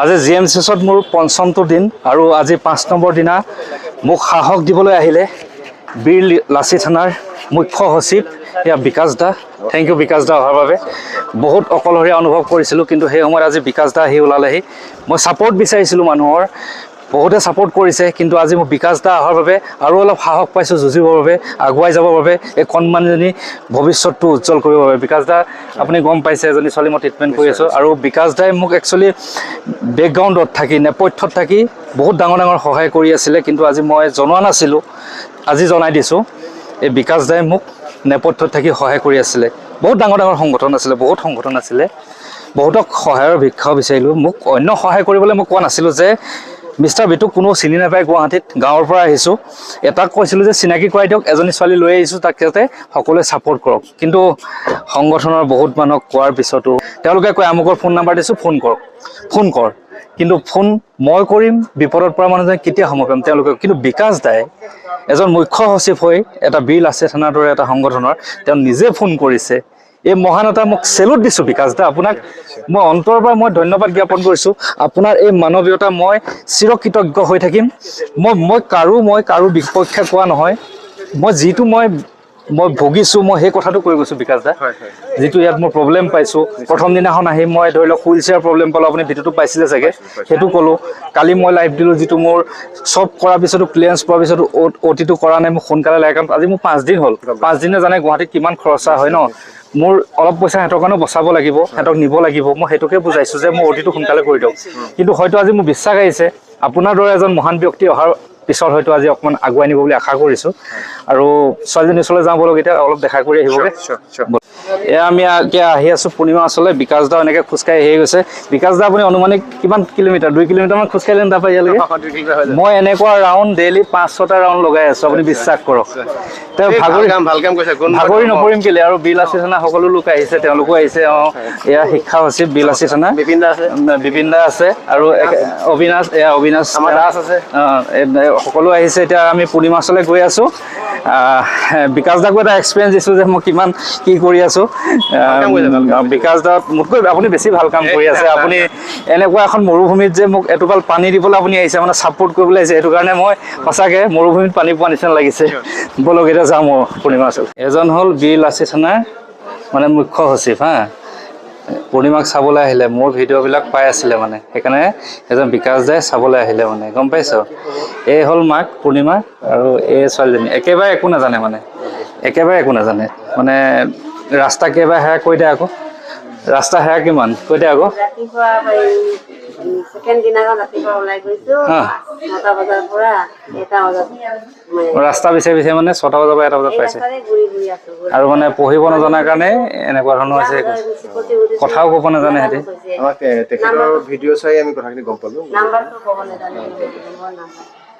আজি G M C এছত মোৰ পঞ্চমটো দিন আৰু আজি পাঁচ নম্বৰ দিনা মোক সাহস দিবলৈ আহিলে বীৰ লাচি থানাৰ মুখ্য সচিব এয়া বিকাশ দা। থেংক ইউ বিকাশ দা অহাৰ বাবে। বহুত অকলশৰীয়া অনুভৱ কৰিছিলোঁ, কিন্তু সেই সময়ত আজি বিকাশ দা আহি ওলালেহি। মই ছাপৰ্ট বিচাৰিছিলোঁ মানুহৰ। বহুতে ছাপৰ্ট কৰিছে, কিন্তু আজি মোৰ বিকাশ দা অহাৰ বাবে আৰু অলপ সাহস পাইছোঁ যুঁজিবৰ বাবে, আগুৱাই যাবৰ বাবে, এই কণমানিজনী ভৱিষ্যতটো উজ্জ্বল কৰিবৰ বাবে। বিকাশ দা, আপুনি গম পাইছে, এজনী ছোৱালী মই ট্ৰিটমেণ্ট কৰি আছোঁ। আৰু বিকাশ দাই মোক একচুৱেলি বেকগ্ৰাউণ্ডত থাকি, নেপথ্যত থাকি বহুত ডাঙৰ ডাঙৰ সহায় কৰি আছিলে, কিন্তু আজি মই জনোৱা নাছিলোঁ। আজি জনাই দিছোঁ। এই বিকাশ দাই মোক নেপথ্যত থাকি সহায় কৰি আছিলে। বহুত ডাঙৰ ডাঙৰ সংগঠন আছিলে, বহুত সংগঠন আছিলে। বহুতক সহায়ৰ ভিক্ষাও বিচাৰিলোঁ। মোক অন্য সহায় কৰিবলৈ মই কোৱা নাছিলোঁ যে মিষ্টাৰ বিটুক কোনো চিনি নাপায় গুৱাহাটীত গাঁৱৰ পৰা আহিছোঁ। এটাক কৈছিলোঁ যে, চিনাকি কৰাই দিয়ক, এজনী ছোৱালী লৈ আহিছোঁ, তাক যাতে সকলোৱে ছাপৰ্ট কৰক। কিন্তু সংগঠনৰ বহুত মানুহক কোৱাৰ পিছতো তেওঁলোকে কয়, আমুকৰ ফোন নাম্বাৰ দিছোঁ ফোন কৰক ফোন কৰ। কিন্তু ফোন মই কৰিম বিপদত পৰা মানুহজনে কেতিয়া সময় পাম তেওঁলোকে কিন্তু বিকাশ দাই এজন মুখ্য সচিব হৈ এটা বিল আছে থানাৰ দৰে এটা সংগঠনৰ, তেওঁ নিজে ফোন কৰিছে। এই মহানতা মোক চেলুট দিছোঁ বিকাশ দা আপোনাক মই অন্তৰৰ পৰা মই ধন্যবাদ জ্ঞাপন কৰিছোঁ। আপোনাৰ এই মানৱীয়তা মই চিৰকৃতজ্ঞ হৈ থাকিম। মই মই কাৰো মই কাৰো বিপক্ষে কোৱা নহয়। মই যিটো মই মই ভুগিছোঁ মই সেই কথাটো কৈ গৈছোঁ বিকাশ দা। যিটো ইয়াত মই প্ৰব্লেম পাইছোঁ। প্ৰথম দিনাখন আহি মই ধৰি লওক হুইল চেয়াৰ প্ৰব্লেম পালোঁ আপুনি ভিডিঅ'টো পাইছিলে চাগে? সেইটো ক'লোঁ। কালি মই লাইভ দিলোঁ যিটো মোৰ চব কৰাৰ পিছতো ক্লিয়াৰেঞ্চ পোৱাৰ পিছতো অ' টিটো কৰা নাই মোক সোনকালে লাগে। কাৰণ আজি মোৰ পাঁচদিন হ'ল। পাঁচদিনে জানে গুৱাহাটীত কিমান খৰচা হয় ন? মোৰ অলপ পইচা সিহঁতৰ কাৰণেও বচাব লাগিব, সিহঁতক নিব লাগিব। মই সেইটোকে বুজাইছোঁ যে মোৰ অতিটো সোনকালে কৰি দিয়ক। কিন্তু হয়তো আজি মোৰ বিশ্বাস আহিছে। আপোনাৰ দৰে এজন মহান ব্যক্তি অহাৰ পিছত হয়তো আজি অকণমান আগুৱাই নিব বুলি আশা কৰিছোঁ। আৰু ছোৱালীজনীৰ ওচৰলৈ যাওঁ বলক এতিয়া, অলপ দেখা কৰি আহিবগৈ। এয়া আমি এতিয়া আহি আছোঁ পূৰ্ণিমা ওচৰলৈ। বিকাশ দা এনেকৈ খোজকাঢ়ি আহি গৈছে। বিকাশ দা আপুনি অনুমানিক কিমান কিলোমিটাৰ? দুই কিলোমিটাৰমান খোজকাঢ়িলে তাৰ পৰা ইয়ালৈকে? মই এনেকুৱা ৰাউণ্ড ডেইলি পাঁচ ছটা ৰাউণ্ড লগাই আছোঁ। আপুনি বিশ্বাস কৰক। তেওঁ ভাগৰি ভাগৰি নপৰিম কেলে? আৰু বিলাচী থানা সকলো লোক আহিছে তেওঁলোকো আহিছে। অঁ এয়া শিক্ষা সচিব বিলাচী থানা বিপিন দা আছে। বিপিন দা আছে। আৰু অবিনাশ এয়া অবিনাশ দাস আছে। সকলো আহিছে। এতিয়া আমি পূৰ্ণিমা ওচৰলৈ গৈ আছোঁ। বিকাশ দাকো এটা এক্সপিৰিয়েঞ্চ দিছোঁ যে মই কিমান কি কৰি আছোঁ। বিকাশ দা মোতকৈ আপুনি বেছি ভালো কাম কৰি আছে। আপুনি এনেকুৱা এখন মৰুভূমিত যে মোক এটোপাল পানী দিবলৈ আপুনি আহিছে মানে ছাপোৰ্ট কৰিবলৈ আহিছে সেইটো কাৰণে মই সঁচাকৈ মৰুভূমিত পানী পোৱা নিচিনা লাগিছে। বলক এতিয়া যাওঁ মই পূৰ্ণিমা ওচৰত এজন হ'ল বীৰ লাচি থানাৰ মানে মুখ্য সচিব হা? পূৰ্ণিমাক চাবলৈ আহিলে, মোৰ ভিডিঅ'বিলাক পাই আছিলে মানে। সেইকাৰণে এজন বিকাশ দাই চাবলৈ আহিলে মানে গম পাইছ? এই হ'ল মাক, পূৰ্ণিমা আৰু এই ছোৱালীজনী। একেবাৰে একো নাজানে মানে। একেবাৰে একো নাজানে। মানে ৰাস্তা কেইবাৰ হেৰা কৈ দে আকৌ। ৰাস্তা হেৰা কিমান? কৈ দে আকৌ। মানে ৰাস্তা বিচাৰি বিচাৰি মানে ছটা বজাৰ পৰা এটা বজাত পাইছে। আৰু মানে পঢ়িব নজনাৰ কাৰণে এনেকুৱা ধৰণৰ হৈছে কথাও ক'ব নাজানে সিহঁতি। আমাক তেখেতৰ ভিডিঅ' চাই আমি কথাখিনি গম পালোঁ।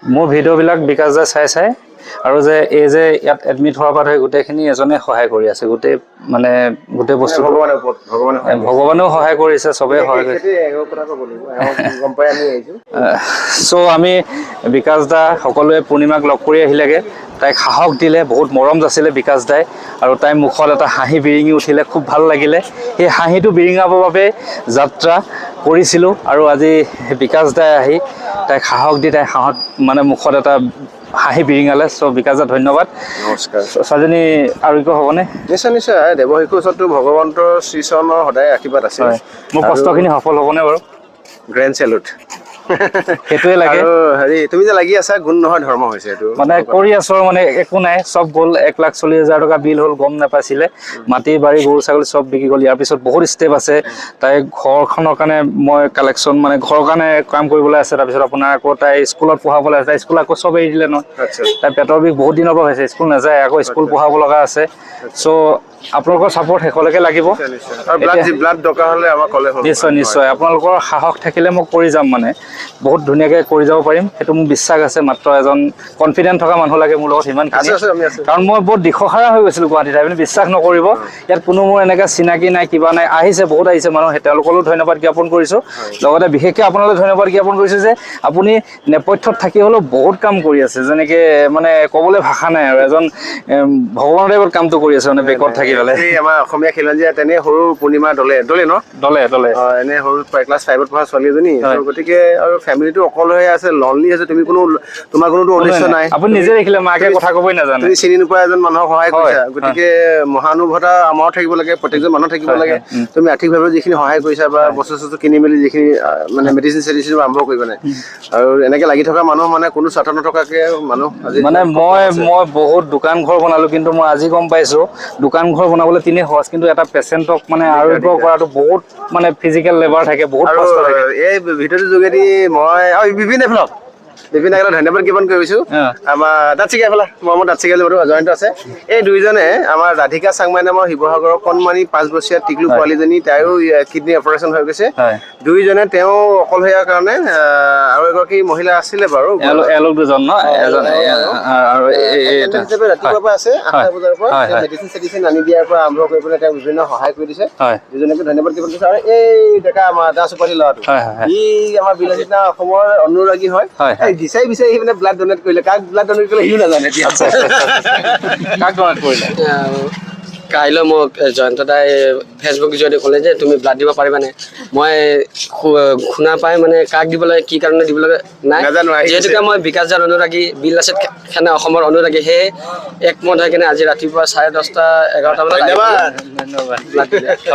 মোৰ ভিডিঅ'বিলাক বিকাশ দাই চাই চাই আৰু যে এই যে ইয়াত এডমিট হোৱাৰ পৰা ধৰি গোটেইখিনি এজনে সহায় কৰি আছে গোটেই মানে গোটেই বস্তু ভগৱানৰ ভগৱানেও সহায় কৰিছে চবেই সহায় কৰিছে। চ' আমি বিকাশ দা সকলোৱে পূৰ্ণিমাক লগ কৰি আহিলেগে। তাইক সাহস দিলে বহুত মৰম যাচিলে বিকাশ দাই আৰু তাইৰ মুখত এটা হাঁহি বিৰিঙি উঠিলে খুব ভালো লাগিলে। সেই হাঁহিটো বিৰিঙাবৰ বাবে যাত্ৰা কৰিছিলোঁ আৰু আজি বিকাশ দাই আহি তাইক সাহস দি তাইৰ সাহস মানে মুখত এটা হাঁহি বিৰিঙালে। চ' বিকাশ দা ধন্যবাদ। নমস্কাৰ। ছোৱালীজনী আৰোগ্য হ'বনে? নিশ্চয় নিশ্চয়। দেৱশিশুৰ ওচৰতো ভগৱন্তৰ শ্ৰীচৰণৰ সদায় আশীৰ্বাদ আছে। মোৰ কষ্টখিনি সফল হ'বনে বাৰু? গ্ৰেণ্ড চেলুট সেইটোৱে লাগে। হেৰি তুমি যে লাগি আছা গুণ নহয় ধৰ্ম হৈছে এইটো। মানে কৰি আছো মানে একো নাই চব গ'ল এক লাখ চল্লিছ হাজাৰ টকা বিল হ'ল গম নাপাইছিলে। মাটি বাৰী গৰু ছাগলী চব বিকি গ'ল ইয়াৰ পিছত বহুত ষ্টেপ আছে। তাই ঘৰখনৰ কাৰণে মই কালেকশ্যন মানে ঘৰৰ কাৰণে কাম কৰিবলৈ আছে তাৰপিছত আপোনাৰ আকৌ তাই স্কুলত পঢ়াবলৈ আছে তাই স্কুল আকৌ চব এৰি দিলে নহয়। আচ্ছা। তাই পেটৰ বিষ বহুত দিনৰ পৰা হৈছে স্কুল নাযায় আকৌ স্কুল পঢ়াব লগা আছে। চ' আপোনালোকৰ ছাপৰ্ট শেষলৈকে লাগিব। নিশ্চয় নিশ্চয়। আপোনালোকৰ সাহস থাকিলে মই কৰি যাম মানে। বহুত ধুনীয়াকৈ কৰি যাব পাৰিম। সেইটো মোৰ বিশ্বাস আছে মাত্ৰ এজন কনফিডেণ্ট থকা মানুহ লাগে মোৰ লগত সিমান কাৰণ মই বহুত দিশহাৰা হৈ গৈছিলোঁ গুৱাহাটীত আপুনি বিশ্বাস নকৰিব। ইয়াত কোনো মোৰ এনেকৈ চিনাকি নাই কিবা নাই আহিছে বহুত আহিছে মানুহ। তেওঁলোকলৈও ধন্যবাদ জ্ঞাপন কৰিছোঁ। লগতে বিশেষকৈ আপোনালৈ ধন্যবাদ জ্ঞাপন কৰিছোঁ যে আপুনি নেপথ্যত থাকি হ'লেও বহুত কাম কৰি আছে। যেনেকৈ মানে ক'বলৈ ভাষা নাই আৰু এজন ভগৱানৰ টাইপত কামটো কৰি আছে মানে বেকত থাকি পেলাই। আমাৰ অসমীয়া খিলঞ্জীয়া তেনে সৰু পূৰ্ণিমা দলে দলে ন? দলে দলে। এনে সৰু ক্লাছ ফাইভত পঢ়া ছোৱালী এজনী। গতিকে আৰু ফেমিলিটো অকলশৰে আছে লনলি আছে তুমি কোনো তোমাৰ কোনো উদ্দেশ্য নাই। আপুনি নিজে দেখিলে মাকে কথা ক'বই নাজানে। তুমি চিনি নোপোৱা এজন মানুহক সহায় হয়, কৰিছা। গতিকে মহানুভৱতা আমাৰো থাকিব লাগে প্ৰত্যেকজন মানুহ থাকিব লাগে। তুমি আৰ্থিকভাৱে যিখিনি সহায় কৰিছা বা বস্তু চস্তু কিনি মেলি যিখিনি মানে মেডিচিন চেডিচিন আৰম্ভ কৰিব নাই। আৰু এনেকে লাগি থকা মানুহ মানে কোনো স্বাৰ্থ নথকাকে মানুহ মানে মই মই বহুত দোকান ঘৰ বনালো কিন্তু মই আজি গম পাইছো দোকান ঘৰ বনাবলৈ তিনি সহজ কিন্তু এটা পেচেণ্টক মানে আৰোগ্য কৰাটো বহুত মানে ফিজিকেল লেবাৰ থাকে বহুত কষ্ট থাকে। এই ভিডিঅ'টোৰ যোগেদি মই বিভিন্ন এফালক বিভিন্ন এফালে ধন্যবাদ জ্ঞাপন কৰিছো। আমাৰ দাঁতিকা এফালে মৰমৰ দাঁতিকা জয়ন্ত আছে। এই দুইজনে আমাৰ ৰাধিকা চাংমাই নামৰ শিৱসাগৰৰ কণমানি পাঁচ বছৰীয়া টিকলু পোৱালীজনী তাইৰো কিডনী অপাৰেশ্যন হৈ গৈছে। দুইজনে তেওঁ অকলশৰীয়াৰ কাৰণে আৰু এগৰাকী মহিলা আছিলে বাৰু। এওঁলোক দুজন ন? এজন আৰু হিচাপে ৰাতিপুৱাৰ পৰা আছে আঠটা বজাৰ পৰা। মেডিচিন চেডিচিন আনি দিয়াৰ পৰা আৰম্ভ কৰি পেলাই তেওঁক বিভিন্ন সহায় কৰি দিছে। দুজনকে ধন্যবাদ জ্ঞাপন কৰিছো। আৰু এই ডেকা আমাৰ দাস উপাধি ল'ৰাটো। ই আমাৰ বিলাসিতা অসমৰ অনুৰাগী হয়। বিচাৰি বিচাৰি মানে ব্লাড ডনেট কৰিলে। কাক ব্লাড ডনেট কৰিলে সিও নাজানে এতিয়া। কাক ডনেট কৰিলে? কাইলৈ মোক জয়ন্ত দাই ফেচবুক যোগেদি ক'লে যে তুমি ব্লাড দিব পাৰিবানে মই শুনা পাই মানে কাক দিব লাগে কি কাৰণে দিব লাগে নাই। যিহেতুকে মই বিকাশ যাৰ অনুৰাগী বিল লাচিত খানা অসমৰ অনুৰাগী সেয়ে একমত হৈ কিনে আজি ৰাতিপুৱা চাৰে দহটা এঘাৰটা বজাত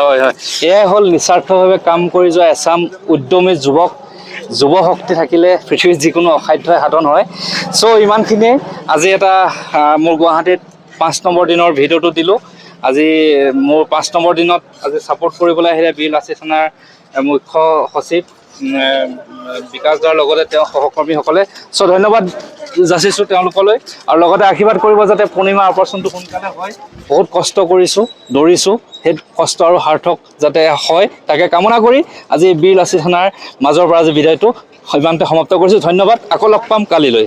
হয় হয়। এয়াই হ'ল নিস্বাৰ্থভাৱে কাম কৰি যোৱা এচাম উদ্যমী যুৱক। যুৱ শক্তি থাকিলে পৃথিৱীত যিকোনো অসাধ্যই সাধন হয়। চ' ইমানখিনিয়ে আজি এটা মোৰ গুৱাহাটীত পাঁচ নম্বৰ দিনৰ ভিডিঅ'টো দিলোঁ। আজি মোৰ পাঁচ নম্বৰ দিনত আজি ছাপৰ্ট কৰিবলৈ আহিলে বিল থানাৰ মুখ্য সচিব। বিকাশ দাৰ লগতে তেওঁ সহকৰ্মীসকলে। চ' ধন্যবাদ যাচিছোঁ তেওঁলোকলৈ আৰু লগতে আশীৰ্বাদ কৰিব যাতে পূৰ্ণিমা অপাৰেশ্যনটো সোনকালে হয়। বহুত কষ্ট কৰিছোঁ, দৌৰিছোঁ, সেই কষ্ট আৰু সাৰ্থক যাতে হয়, তাকে কামনা কৰি আজি বীৰ লাচি থানাৰ মাজৰ পৰা আজি বিদায়টো ইমানতে সমাপ্ত কৰিছোঁ। ধন্যবাদ, আকৌ লগ পাম কালিলৈ।